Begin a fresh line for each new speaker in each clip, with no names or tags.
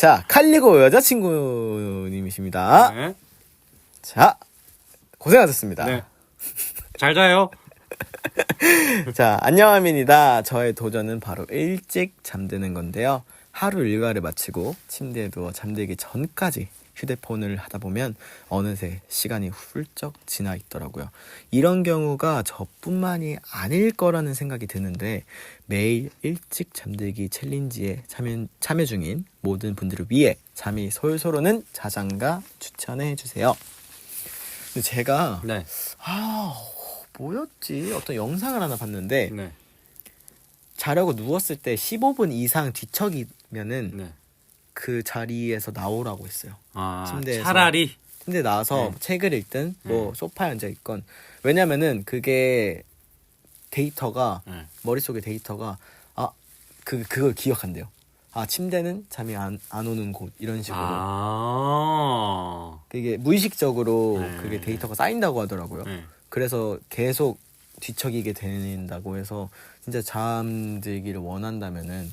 자, 칼리고 여자친구님이십니다.
네.
자, 고생하셨습니다.
네. 잘 자요.
자, 안녕합니다. 저의 도전은 바로 일찍 잠드는 건데요. 하루 일과를 마치고 침대에 누워 잠들기 전까지 휴대폰을 하다 보면 어느새 시간이 훌쩍 지나 있더라고요. 이런 경우가 저뿐만이 아닐 거라는 생각이 드는데 매일 일찍 잠들기 챌린지에 참여, 참여 중인 모든 분들을 위해 잠이 솔솔 오는 자장가 추천해 주세요. 근데 제가
네.
아 뭐였지 어떤 영상을 하나 봤는데
네.
자려고 누웠을 때 15분 이상 뒤척이면은
네.
그 자리에서 나오라고 했어요.
아,
침대에서.
차라리
근데 나와서
네.
책을 읽든 뭐 소파에 앉아 있건 왜냐면은 그게 데이터가
네.
머릿속에 데이터가 아 그 그걸 기억한대요. 아 침대는 잠이 안, 안 오는 곳 이런 식으로
아.
이게 무의식적으로
네.
그게 데이터가 쌓인다고 하더라고요.
네.
그래서 계속 뒤척이게 된다고 해서 진짜 잠들기를 원한다면은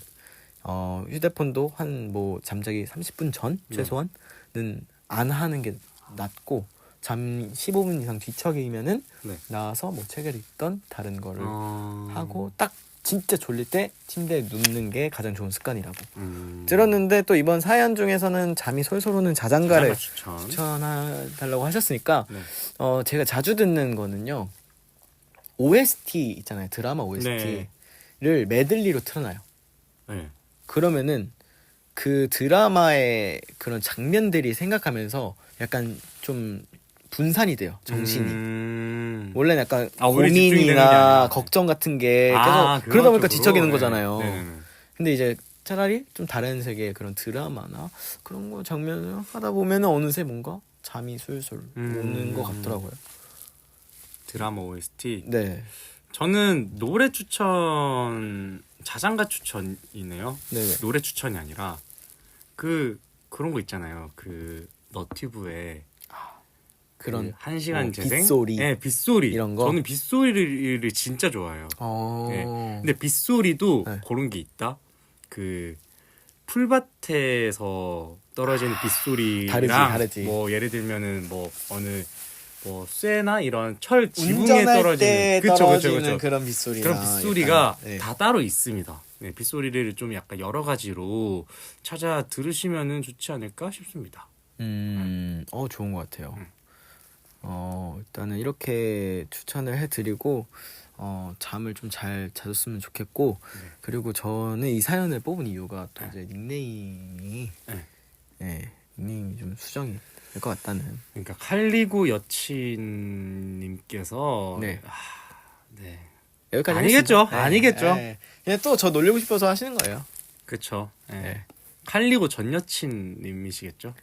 어 휴대폰도 한 뭐 잠자기 30분 전
네.
최소한은 안 하는 게 낫고 잠 15분 이상 뒤척이면은
네.
나와서 뭐 책을 읽던 다른 거를
어...
하고 딱 진짜 졸릴 때 침대에 눕는 게 가장 좋은 습관이라고
음...
들었는데 또 이번 사연 중에서는 잠이 솔솔 오는 자장가를
자장가 추천.
추천해달라고 하셨으니까
네.
어 제가 자주 듣는 거는요 OST 있잖아요 드라마 OST를 메들리로 틀어놔요
네.
그러면은 그 드라마의 그런 장면들이 생각하면서 약간 좀 분산이 돼요 정신이
음...
원래는 약간
아.
고민이나 걱정 같은 게 계속
아,
그러다
그런
보니까
네.
거잖아요
네네네.
근데 이제 차라리 좀 다른 세계의 그런 드라마나 그런 거 장면을 하다 보면 어느새 뭔가 잠이 술술
음.
오는 것 같더라고요.
드라마 OST.
네,
저는 노래 추천 자장가 추천이네요.
네,
노래 추천이 아니라 그 그런 거 있잖아요. 그 너튜브에
그런
그한 시간
뭐
재생,
빗소리
네, 빗소리
이런 거?
저는 빗소리를 진짜 좋아해요.
어,
네. 근데 빗소리도
네.
그런 게 있다. 그 풀밭에서 떨어지는 빗소리랑
다르지, 다르지.
뭐 예를 들면은 뭐 어느 뭐 쇠나 이런 철 지붕에
운전할
떨어지는
때
그쵸, 그쵸,
떨어지는
그쵸.
그런 빗소리
그런 빗소리가
네.
다 따로 있습니다. 네, 빗소리를 좀 약간 여러 가지로 찾아 들으시면은 좋지 않을까 싶습니다.
음, 어 좋은 것 같아요.
음.
어 일단은 이렇게 추천을 해드리고 어 잠을 좀 잘 자줬으면 좋겠고
네.
그리고 저는 이 사연을 뽑은 이유가 또
네.
이제 닉네임이
네.
네, 닉네임이 좀 수정이 될 것 같다는.
그러니까 칼리고 여친님께서
네.
아, 네.
여기까지
아니겠죠.
하겠습니다.
아니겠죠.
네. 그냥 또 저 놀리고 싶어서 하시는 거예요.
그쵸. 네.
네.
칼리고 전 여친님이시겠죠?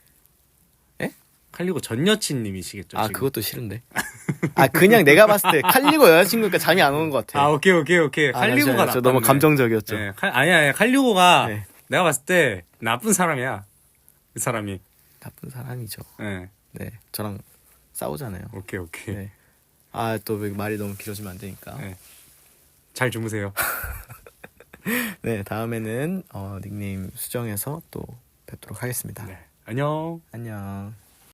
예?
칼리고 전 여친님이시겠죠?
아
지금?
그것도 싫은데. 아 그냥 내가 봤을 때 칼리고 여자친구니까 잠이 안 오는 것 같아.
아 오케이 오케이 오케이.
아,
칼리고가
저, 저 너무. 감정적이었죠.
네, 칼, 아니야 아니야. 칼리고가
네.
내가 봤을 때 나쁜 사람이야. 그 사람이.
나쁜 사람이죠.
네.
네, 저랑 싸우잖아요.
오케이 오케이.
네. 아 또 말이 너무 길어지면 안 되니까.
네. 잘 주무세요.
네, 다음에는 어, 닉네임 수정해서 또 뵙도록 하겠습니다.
네. 안녕.
안녕.